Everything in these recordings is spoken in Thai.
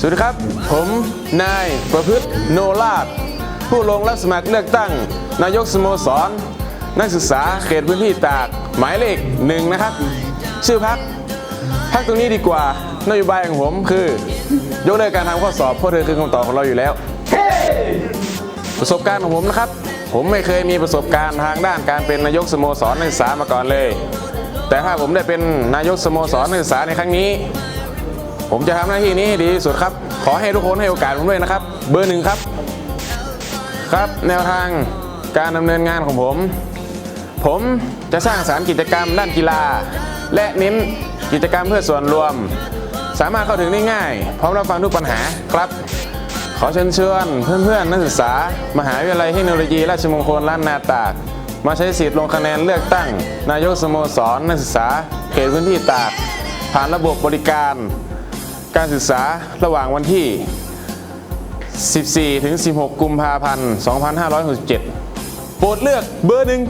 สวัสดีครับ ผมนายประพฤติโนราชผู้ลงรับสมัครเลือกตั้ง นายกสโมสร นักศึกษาเขตพื้นที่ตาก หมายเลขหนึ่งนะครับ ชื่อพักพักตรงนี้ดีกว่านโยบายของผมคือ ยกเลิกการทำข้อสอบเพราะเธอคือคำตอบของเราอยู่แล้ว ประสบการณ์ของผมนะครับ ผมไม่เคยมีประสบการณ์ทางด้านการเป็นนายกสโมสรนักศึกษามาก่อนเลย แต่ถ้าผมได้เป็นนายกสโมสรนักศึกษาในครั้งนี้ ผมจะทำหน้าที่นี้ให้ดีที่สุดครับ ขอให้ทุกคนให้โอกาสผมด้วยนะครับ เบอร์หนึ่งครับ ครับแนวทางการดำเนินงานของผม ผมจะสร้างสารรค์กิจกรรมด้านกีฬา และเน้นกิจกรรมเพื่อส่วนรวม สามารถเข้าถึงได้ง่าย พร้อมรับฟังทุกปัญหาครับ ขอเชิญชวนเพื่อนๆนักศึกษา มหาวิทยาลัยเทคโนโลยี ราชมงคลล้านนาตาก มาใช้สิทธิ์ลงคะแนนเลือกตั้ง นายกสโมสรนักศึกษาเขตพื้นที่ตาก ผ่านระบบบริการ การศึกษาระหว่างวันที่ 14 ถึง 16 กุมภาพันธ์ 2567 โปรดเลือกเบอร์หนึ่ง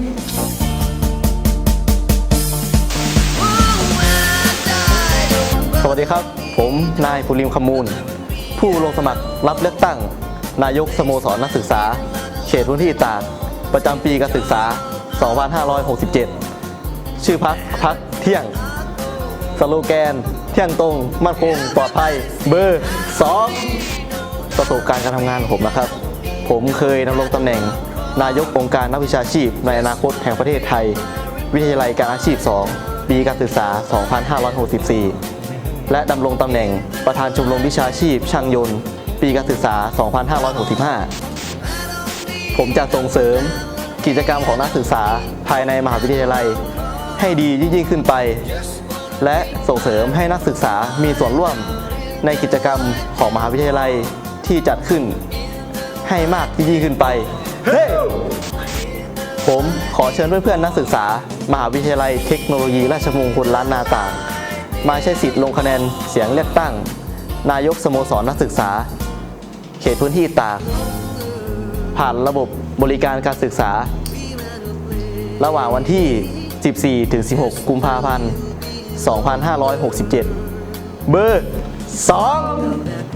สวัสดีครับ ผมนายภูริมขมูล ผู้ลงสมัครรับเลือกตั้ง นายกสโมสรนักศึกษา เขตพื้นที่ตาก ประจำปีการศึกษา 2567 ชื่อพักพักเที่ยง สโลแกน เที่ยงตรง มั่นคง ปลอดภัย เบอร์ 2 ประสบการณ์การทำงานของผมนะครับ ผมเคยดำรงตำแหน่ง นายกองค์การนักวิชาชีพ ในอนาคตแห่งประเทศไทย วิทยาลัยการอาชีพ 2 ปีการศึกษา 2564 และดำรงตำแหน่งประธานชมรมวิชาชีพ ช่างยนต์ ปีการศึกษา 2565 ผมจะส่งเสริมกิจกรรมของนักศึกษาภายในมหาวิทยาลัย ให้ดียิ่งขึ้นไป และส่งเสริมให้นักศึกษามีส่วนร่วมในกิจกรรมของมหาวิทยาลัยที่จัดขึ้นให้มากยิ่งขึ้นไป เฮ้ ผมขอเชิญเพื่อนๆนักศึกษา มหาวิทยาลัยเทคโนโลยีราชมงคลล้านนาตากมาใช้สิทธิ์ลงคะแนนเสียงเลือกตั้ง นายกสโมสรนักศึกษา เขตพื้นที่ตาก ผ่านระบบบริการการศึกษา ระหว่างวันที่ 14ถึง16 กุมภาพันธ์ 2567 เบอร์ 2